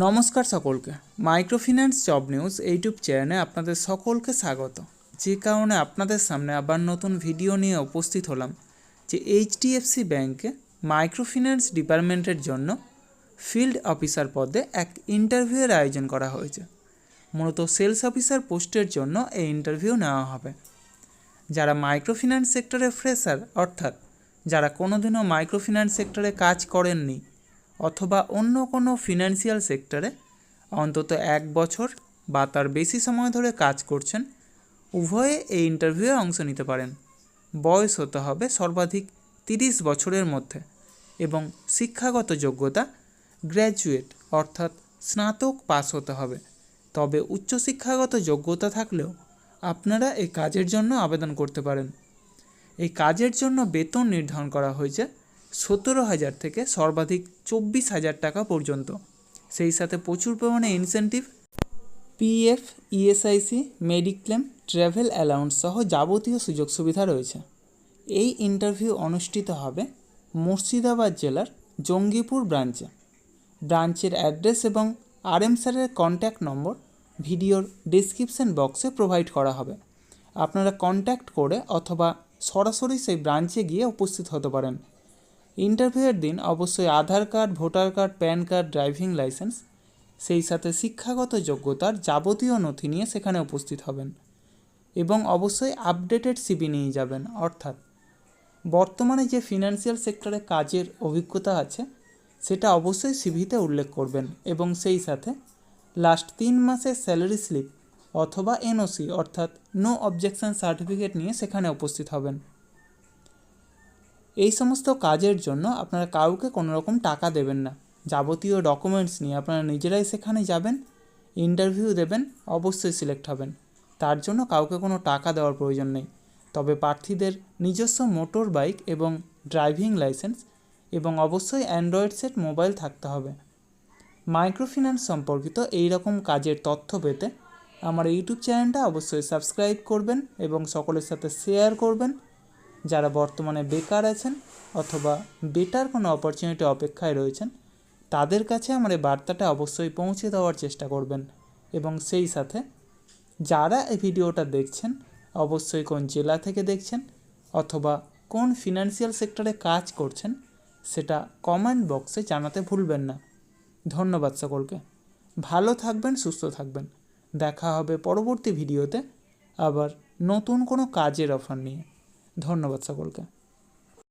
নমস্কার সকলকে। Microfinance job news YouTube চ্যানেলে আপনাদের সকলকে স্বাগত। যে কারণে আপনাদের সামনে আবার নতুন ভিডিও নিয়ে উপস্থিত হলাম যে এইচডিএফসি ব্যাংকে মাইক্রোফিন্যান্স ডিপার্টমেন্টের জন্য ফিল্ড অফিসার পদে এক ইন্টারভিউয়ের আয়োজন করা হয়েছে। মূলত সেলস অফিসার পোস্টের জন্য এই ইন্টারভিউ নেওয়া হবে। যারা মাইক্রোফিন্যান্স সেক্টরে ফ্রেশার, অর্থাৎ যারা কোনোদিনও মাইক্রোফিন্যান্স সেক্টরে কাজ করেননি অথবা অন্য কোনো ফিনান্সিয়াল সেক্টরে অন্তত এক বছর বা তার বেশি সময় ধরে কাজ করছেন, উভয়ে এই ইন্টারভিউয়ে অংশ নিতে পারেন। বয়স হতে হবে সর্বাধিক তিরিশ বছরের মধ্যে এবং শিক্ষাগত যোগ্যতা গ্র্যাজুয়েট, অর্থাৎ স্নাতক পাস হতে হবে। তবে উচ্চশিক্ষাগত যোগ্যতা থাকলেও আপনারা এই কাজের জন্য আবেদন করতে পারেন। এই কাজের জন্য বেতন নির্ধারণ করা হয়েছে সতেরো হাজার থেকে সর্বাধিক চব্বিশ হাজার টাকা পর্যন্ত। সেই সাথে প্রচুর পরিমাণে incentive PF ESIC mediclaim travel allowance সহ যাবতীয় সুযোগ সুবিধা রয়েছে। এই ইন্টারভিউ অনুষ্ঠিত হবে মুর্শিদাবাদ জেলার জঙ্গিপুর ব্রাঞ্চে ব্রাঞ্চের অ্যাড্রেস এবং আরএম স্যারের কন্ট্যাক্ট নম্বর ভিডিওর ডিসক্রিপশন বক্সে প্রোভাইড করা হবে। আপনারা কন্ট্যাক্ট করে অথবা সরাসরি সেই ব্রাঞ্চে গিয়ে উপস্থিত হতে পারেন। ইন্টারভিউয়ের দিন অবশ্যই Aadhaar card, voter card, PAN card, driving licence, সেই সাথে শিক্ষাগত যোগ্যতার যাবতীয় নথি নিয়ে সেখানে উপস্থিত হবেন এবং অবশ্যই আপডেটেড সিবি নিয়ে যাবেন। অর্থাৎ বর্তমানে যে ফিনান্সিয়াল সেক্টরে কাজের অভিজ্ঞতা আছে, সেটা অবশ্যই সিভিতে উল্লেখ করবেন এবং সেই সাথে লাস্ট তিন মাসের স্যালারি স্লিপ অথবা এনওসি অর্থাৎ নো অবজেকশন সার্টিফিকেট নিয়ে সেখানে উপস্থিত হবেন। এই সমস্ত কাজের জন্য আপনারা কাউকে কোনো রকম টাকা দেবেন না। যাবতীয় ডকুমেন্টস নিয়ে আপনারা নিজেরাই সেখানে যাবেন ইন্টারভিউ দেবেন, অবশ্যই সিলেক্ট হবেন। তার জন্য কাউকে কোনো টাকা দেওয়ার প্রয়োজন নেই। তবে প্রার্থীদের নিজস্ব মোটর বাইক এবং ড্রাইভিং লাইসেন্স এবং অবশ্যই অ্যান্ড্রয়েড সেট মোবাইল থাকতে হবে। মাইক্রোফিন্যান্স সম্পর্কিত এই রকম কাজের তথ্য পেতে আমার ইউটিউব চ্যানেলটা অবশ্যই সাবস্ক্রাইব করবেন এবং সকলের সাথে শেয়ার করবেন। যারা বর্তমানে বেকার আছেন অথবা বেটার কোনো অপরচুনিটি অপেক্ষায় রয়েছেন, তাদের কাছে আমার এই বার্তাটা অবশ্যই পৌঁছে দেওয়ার চেষ্টা করবেন। এবং সেই সাথে যারা এই ভিডিওটা দেখছেন, অবশ্যই কোন জেলা থেকে দেখছেন অথবা কোন ফিনান্সিয়াল সেক্টরে কাজ করছেন, সেটা কমেন্ট বক্সে জানাতে ভুলবেন না। ধন্যবাদ সকলকে। ভালো থাকবেন, সুস্থ থাকবেন। দেখা হবে পরবর্তী ভিডিওতে আবার নতুন কোনো কাজের অফার নিয়ে। ধন্যবাদ সকলকে।